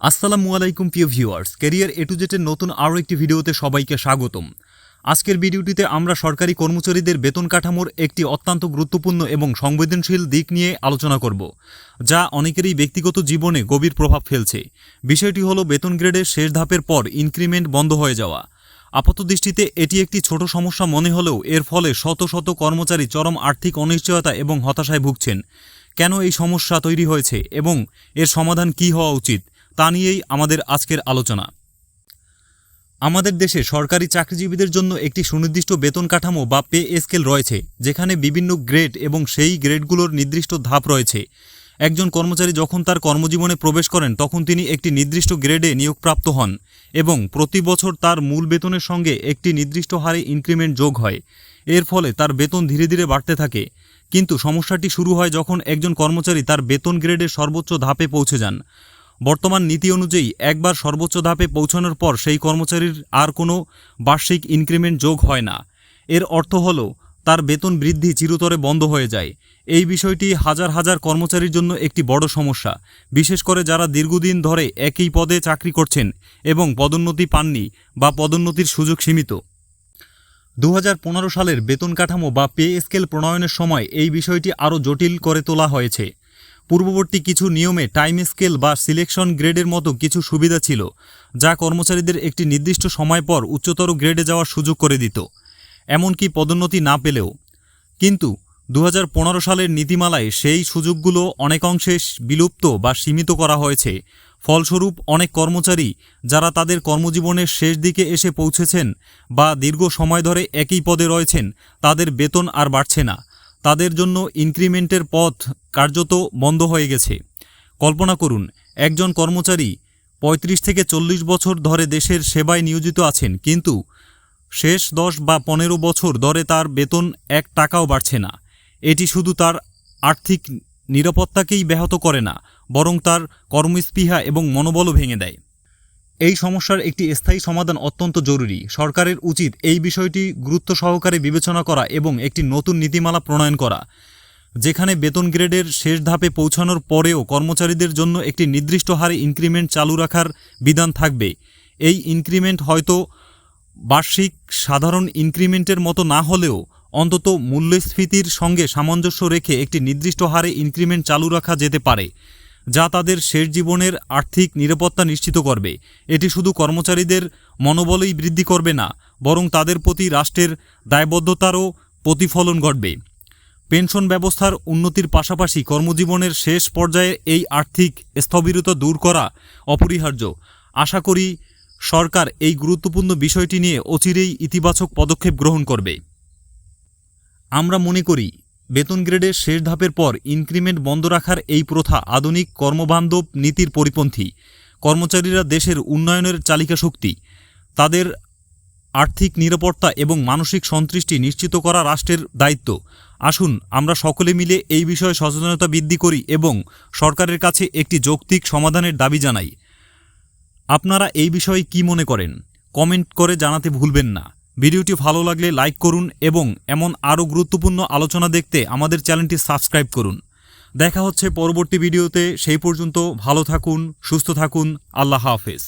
আসসালামু আলাইকুম, প্রিয় ভিউয়ার্স। ক্যারিয়ার এ টু জেটের নতুন আরও একটি ভিডিওতে সবাইকে স্বাগতম। আজকের ভিডিওটিতে আমরা সরকারি কর্মচারীদের বেতন কাঠামোর একটি অত্যন্ত গুরুত্বপূর্ণ এবং সংবেদনশীল দিক নিয়ে আলোচনা করব, যা অনেকেরই ব্যক্তিগত জীবনে গভীর প্রভাব ফেলছে। বিষয়টি হলো বেতন গ্রেডের শেষ ধাপের পর ইনক্রিমেন্ট বন্ধ হয়ে যাওয়া। আপাত দৃষ্টিতে এটি একটি ছোট সমস্যা মনে হলেও এর ফলে শত শত কর্মচারী চরম আর্থিক অনিশ্চয়তা এবং হতাশায় ভুগছেন। কেন এই সমস্যা তৈরি হয়েছে এবং এর সমাধান কী হওয়া উচিত? তা নিয়েই আমাদের আজকের আলোচনা। আমাদের দেশে সরকারি চাকরিজীবীদের জন্য একটি সুনির্দিষ্ট বেতন কাঠামো বা পে স্কেল রয়েছে, যেখানে বিভিন্ন গ্রেড এবং সেই গ্রেডগুলোর নির্দিষ্ট ধাপ রয়েছে। একজন কর্মচারী যখন তার কর্মজীবনে প্রবেশ করেন, তখন তিনি একটি নির্দিষ্ট গ্রেডে নিয়োগপ্রাপ্ত হন এবং প্রতি বছর তার মূল বেতনের সঙ্গে একটি নির্দিষ্ট হারে ইনক্রিমেন্ট যোগ হয়। এর ফলে তার বেতন ধীরে ধীরে বাড়তে থাকে। কিন্তু সমস্যাটি শুরু হয় যখন একজন কর্মচারী তার বেতন গ্রেডের সর্বোচ্চ ধাপে পৌঁছে যান। বর্তমান নীতি অনুযায়ী একবার সর্বোচ্চ ধাপে পৌঁছানোর পর সেই কর্মচারীর আর কোনো বার্ষিক ইনক্রিমেন্ট যোগ হয় না। এর অর্থ হল, তার বেতন বৃদ্ধি চিরতরে বন্ধ হয়ে যায়। এই বিষয়টি হাজার হাজার কর্মচারীর জন্য একটি বড় সমস্যা। বিশেষ করে যারা দীর্ঘদিন ধরে একই পদে চাকরি করছেন এবং পদোন্নতি পাননি বা পদোন্নতির সুযোগ সীমিত। দু হাজার পনেরো সালের বেতন কাঠামো বা পে স্কেল প্রণয়নের সময় এই বিষয়টি আরও জটিল করে তোলা হয়েছে। পূর্ববর্তী কিছু নিয়মে টাইম স্কেল বা সিলেকশন গ্রেডের মতো কিছু সুবিধা ছিল, যা কর্মচারীদের একটি নির্দিষ্ট সময় পর উচ্চতর গ্রেডে যাওয়ার সুযোগ করে দিত, এমনকি পদোন্নতি না পেলেও। কিন্তু দু হাজার পনেরো সালের নীতিমালায় সেই সুযোগগুলো অনেকাংশে বিলুপ্ত বা সীমিত করা হয়েছে। ফলস্বরূপ, অনেক কর্মচারী যারা তাদের কর্মজীবনের শেষ দিকে এসে পৌঁছেছেন বা দীর্ঘ সময় ধরে একই পদে রয়েছেন, তাদের বেতন আর বাড়ছে না। তাদের জন্য ইনক্রিমেন্টের পথ কার্যত বন্ধ হয়ে গেছে। কল্পনা করুন, একজন কর্মচারী ৩৫ থেকে চল্লিশ বছর ধরে দেশের সেবায় নিয়োজিত আছেন, কিন্তু শেষ দশ বা পনেরো বছর ধরে তার বেতন এক টাকাও বাড়ছে না। এটি শুধু তার আর্থিক নিরাপত্তাকেই ব্যাহত করে না, বরং তার কর্মস্পৃহা এবং মনোবলও ভেঙে দেয়। এই সমস্যার একটি স্থায়ী সমাধান অত্যন্ত জরুরি। সরকারের উচিত এই বিষয়টি গুরুত্ব সহকারে বিবেচনা করা এবং একটি নতুন নীতিমালা প্রণয়ন করা, যেখানে বেতন গ্রেডের শেষ ধাপে পৌঁছানোর পরেও কর্মচারীদের জন্য একটি নির্দিষ্ট হারে ইনক্রিমেন্ট চালু রাখার বিধান থাকবে। এই ইনক্রিমেন্ট হয়তো বার্ষিক সাধারণ ইনক্রিমেন্টের মতো না হলেও অন্তত মূল্যস্ফীতির সঙ্গে সামঞ্জস্য রেখে একটি নির্দিষ্ট হারে ইনক্রিমেন্ট চালু রাখা যেতে পারে। যা তাদের শেষ জীবনের আর্থিক নিরাপত্তা নিশ্চিত করবে। এটি শুধু কর্মচারীদের মনোবলই বৃদ্ধি করবে না, বরং তাদের প্রতি রাষ্ট্রের দায়বদ্ধতারও প্রতিফলন ঘটবে। পেনশন ব্যবস্থার উন্নতির পাশাপাশি কর্মজীবনের শেষ পর্যায়ে এই আর্থিক স্থবিরতা দূর করা অপরিহার্য। আশা করি সরকার এই গুরুত্বপূর্ণ বিষয়টি নিয়ে অচিরেই ইতিবাচক পদক্ষেপ গ্রহণ করবে। আমরা মনে করি বেতন গ্রেডের শেষ ধাপের পর ইনক্রিমেন্ট বন্ধ রাখার এই প্রথা আধুনিক কর্মবান্ধব নীতির পরিপন্থী। কর্মচারীরা দেশের উন্নয়নের চালিকা শক্তি। তাদের আর্থিক নিরাপত্তা এবং মানসিক সন্তুষ্টি নিশ্চিত করা রাষ্ট্রের দায়িত্ব। আসুন, আমরা সকলে মিলে এই বিষয়ে সচেতনতা বৃদ্ধি করি এবং সরকারের কাছে একটি যৌক্তিক সমাধানের দাবি জানাই। আপনারা এই বিষয়ে কি মনে করেন? কমেন্ট করে জানাতে ভুলবেন না। ভিডিওটি ভালো লাগলে লাইক করুন এবং এমন আরও গুরুত্বপূর্ণ আলোচনা দেখতে আমাদের চ্যানেলটি সাবস্ক্রাইব করুন। দেখা হচ্ছে পরবর্তী ভিডিওতে, সেই পর্যন্ত ভালো থাকুন, সুস্থ থাকুন, আল্লাহ হাফেজ।